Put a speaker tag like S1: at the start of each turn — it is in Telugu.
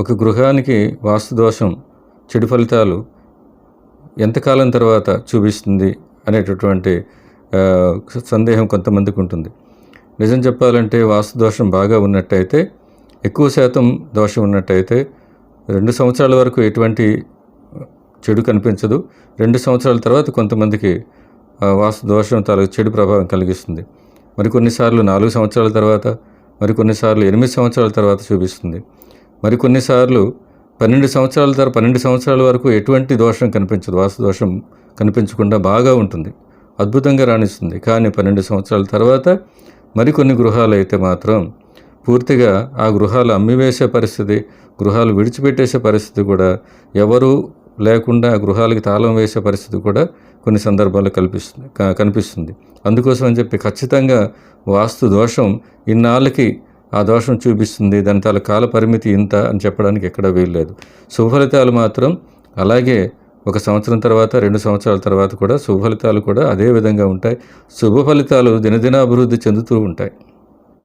S1: ఒక గృహానికి వాస్తు దోషం చెడు ఫలితాలు ఎంతకాలం తర్వాత చూపిస్తుంది అనేటటువంటి సందేహం కొంతమందికి ఉంటుంది. నిజం చెప్పాలంటే వాస్తు దోషం బాగా ఉన్నట్టయితే ఎక్కువ శాతం దోషం ఉన్నట్టయితే రెండు సంవత్సరాల వరకు ఎటువంటి చెడు కనిపించదు. రెండు సంవత్సరాల తర్వాత కొంతమందికి వాస్తు దోషం తాలూకు చెడు ప్రభావం కలిగిస్తుంది. మరికొన్నిసార్లు నాలుగు సంవత్సరాల తర్వాత మరికొన్నిసార్లు ఎనిమిది సంవత్సరాల తర్వాత చూపిస్తుంది. మరి కొన్నిసార్లు పన్నెండు సంవత్సరాల తర్వాత పన్నెండు సంవత్సరాల వరకు ఎటువంటి దోషం కనిపించదు. వాస్తు దోషం కనిపించకుండా బాగా ఉంటుంది. అద్భుతంగా రాణిస్తుంది. కానీ పన్నెండు సంవత్సరాల తర్వాత మరికొన్ని గృహాలు అయితే మాత్రం పూర్తిగా ఆ గృహాలు అమ్మివేసే పరిస్థితి గృహాలు విడిచిపెట్టేసే పరిస్థితి కూడా ఎవరు లేకుండా ఆ గృహాలకి తాళం వేసే పరిస్థితి కూడా కొన్ని సందర్భాల్లో కల్పిస్తుంది కనిపిస్తుంది. అందుకోసం అని చెప్పి ఖచ్చితంగా వాస్తు దోషం ఇన్నాళ్ళకి ఆ దోషం చూపిస్తుంది దాని తల కాల పరిమితి ఇంత అని చెప్పడానికి ఎక్కడ వీల్లేదు శుభఫలితాలు మాత్రం అలాగే ఒక సంవత్సరం తర్వాత రెండు సంవత్సరాల తర్వాత కూడా శుభఫలితాలు కూడా అదే విధంగా ఉంటాయి. శుభ ఫలితాలు దినదిన అభివృద్ధి చెందుతూ ఉంటాయి.